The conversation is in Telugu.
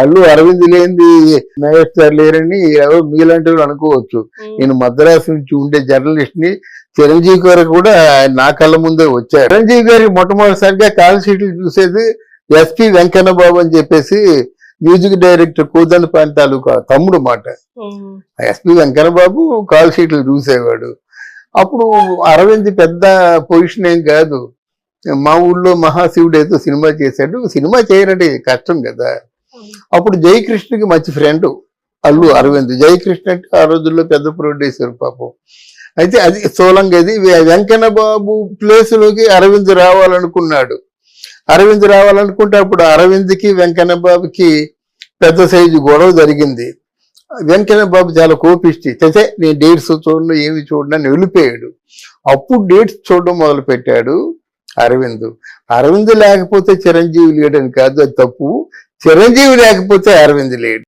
అల్లు అరవింద్ లేనిది మెగాస్టార్ లేరని ఎవరు మీలాంటి వాళ్ళు అనుకోవచ్చు. నేను మద్రాసు నుంచి ఉండే జర్నలిస్ట్ని చిరంజీవి గారు కూడా నా కళ్ళ ముందే వచ్చారు. చిరంజీవి గారి మొట్టమొదటిసారిగా కాల్ షీట్లు చూసేది ఎస్పి వెంకన్న బాబు అని చెప్పేసి మ్యూజిక్ డైరెక్టర్ కోదండపాని తాలూకా తమ్ముడు మాట. ఎస్పి వెంకన్న బాబు కాల్ షీట్లు చూసేవాడు. అప్పుడు అరవింద్ పెద్ద పొజిషన్ ఏం కాదు. మా ఊళ్ళో మహాశివుడు ఏదో సినిమా చేశాడు. సినిమా చేయరంటే కష్టం కదా. అప్పుడు జయకృష్ణకి మంచి ఫ్రెండ్ అల్లు అరవింద్. జయకృష్ణ అంటే ఆ రోజుల్లో పెద్ద ప్రొడ్యూసర్ పాపం. అయితే అది సోలంగది వెంకన్న బాబు ప్లేస్లోకి అరవింద్ రావాలనుకున్నాడు. అరవింద్ రావాలనుకుంటే అప్పుడు అరవింద్కి వెంకన్న బాబుకి పెద్ద సైజు గొడవ జరిగింది. వెంకన్న బాబు చాలా కోపిష్టి. తెచ్చే నేను డేట్స్ చూడను ఏమి చూడను అని వెళ్ళిపోయాడు. అప్పుడు డేట్స్ చూడడం మొదలు పెట్టాడు అరవింద్. అరవింద్ లేకపోతే చిరంజీవి లేడని కాదు అది తప్పు. చిరంజీవి లేకపోతే అరవింద్ లేడు.